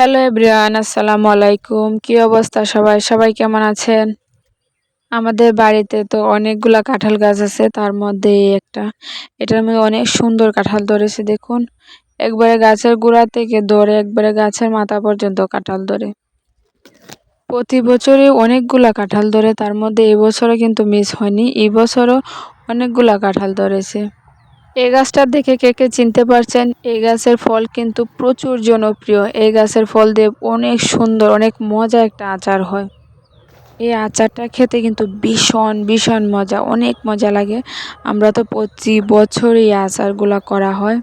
Hello everyone আসসালামু আলাইকুম কি অবস্থা সবাই? সবাই কেমন আছেন? আমাদের বাড়িতে তো অনেকগুলা কাঁঠাল গাছ আছে, তার মধ্যে একটা। এটার মধ্যে অনেক সুন্দর কাঁঠাল ধরেছে, দেখুন। একবারে গাছের গোড়া থেকে ধরে, একবারে গাছের মাথা পর্যন্ত কাঁঠাল ধরে। প্রতি বছরই অনেকগুলা কাঁঠাল ধরে, তার মধ্যে এবছরও কিন্তু মিস হয়নি, এবছরও বছরও অনেকগুলা কাঁঠাল ধরেছে। এই গাছটা দেখে কে কে চিনতে পারছেন? এই গাছের ফল কিন্তু প্রচুর জনপ্রিয়। এই গাছের ফল দিয়ে অনেক সুন্দর, অনেক মজা একটা আচার হয়। এই আচারটা খেতে কিন্তু ভীষণ ভীষণ মজা, অনেক মজা লাগে। আমরা তো প্রতি বছর এই আচারগুলো করা হয়।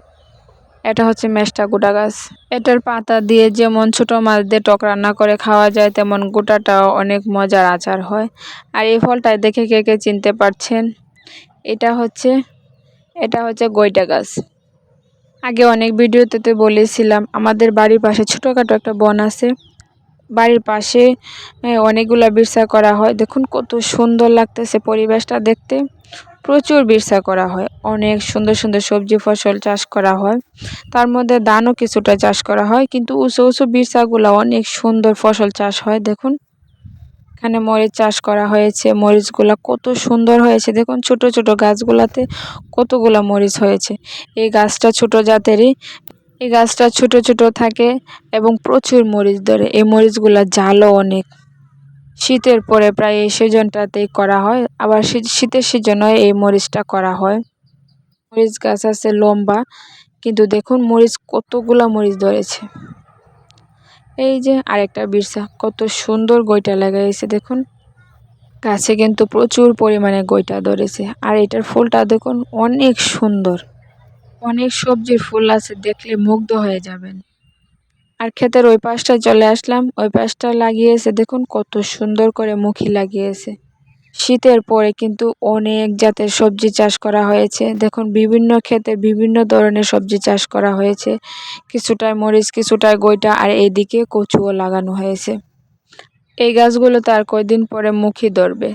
এটা হচ্ছে মেষ্টা গোটা গাছ। এটার পাতা দিয়ে যেমন ছোটো মাছ দিয়ে টক রান্না করে খাওয়া যায়, তেমন গোটাটাও অনেক মজার আচার হয়। আর এই ফলটা দেখে কে কে চিনতে পারছেন? এটা হচ্ছে এটা হচ্ছে গইটা গাছ। আগে অনেক ভিডিওতে বলেছিলাম, আমাদের বাড়ির পাশে ছোটোখাটো একটা বন আছে। বাড়ির পাশে অনেকগুলো বিরসা করা হয়। দেখুন কত সুন্দর লাগতেছে পরিবেশটা দেখতে। প্রচুর বিরসা করা হয়। অনেক সুন্দর সুন্দর সবজি ফসল চাষ করা হয়। তার মধ্যে ধানও কিছুটা চাষ করা হয়। কিন্তু উঁচু উঁচু বিরসাগুলো অনেক সুন্দর ফসল চাষ হয়, দেখুন। এখানে মরিচ চাষ করা হয়েছে। মরিচগুলা কত সুন্দর হয়েছে। দেখুন ছোট ছোট গাছগুলাতে কতগুলা মরিচ হয়েছে। এই গাছটা ছোট জাতেরই। এই গাছটা ছোট ছোট থাকে এবং প্রচুর মরিচ ধরে। এই মরিচগুলা জালও অনেক। শীতের পরে প্রায় এই সিজনটাতেই করা হয়। আবার শীতের সিজনে এই মরিচটা করা হয়। মরিচ গাছ আছে লম্বা। কিন্তু দেখুন মরিচ কতগুলা মরিচ ধরেছে। এই যে আরেকটা বিরসা, কত সুন্দর গইটা লাগাইছে দেখুন। গাছে কিন্তু প্রচুর পরিমাণে গইটা ধরেছে। আর এটার ফুলটা দেখুন, অনেক সুন্দর। অনেক সবজির ফুল আছে, দেখলে মুগ্ধ হয়ে যাবেন। আর ক্ষেতের ওই পাশটা চলে আসলাম, ওই পাশটা লাগিয়েছে দেখুন, কত সুন্দর করে মুখি লাগিয়েছে। শীতের পরে কিন্তু অনেক জাতের সবজি চাষ করা হয়েছে। দেখুন, বিভিন্ন ক্ষেতে বিভিন্ন ধরনের সবজি চাষ করা হয়েছে। কিছুটায় মরিচ, কিছুটায় গইটা আর এইদিকে কচুও লাগানো হয়েছে। এই গাছগুলো তার কয়দিন পরে মুখে ধরবে।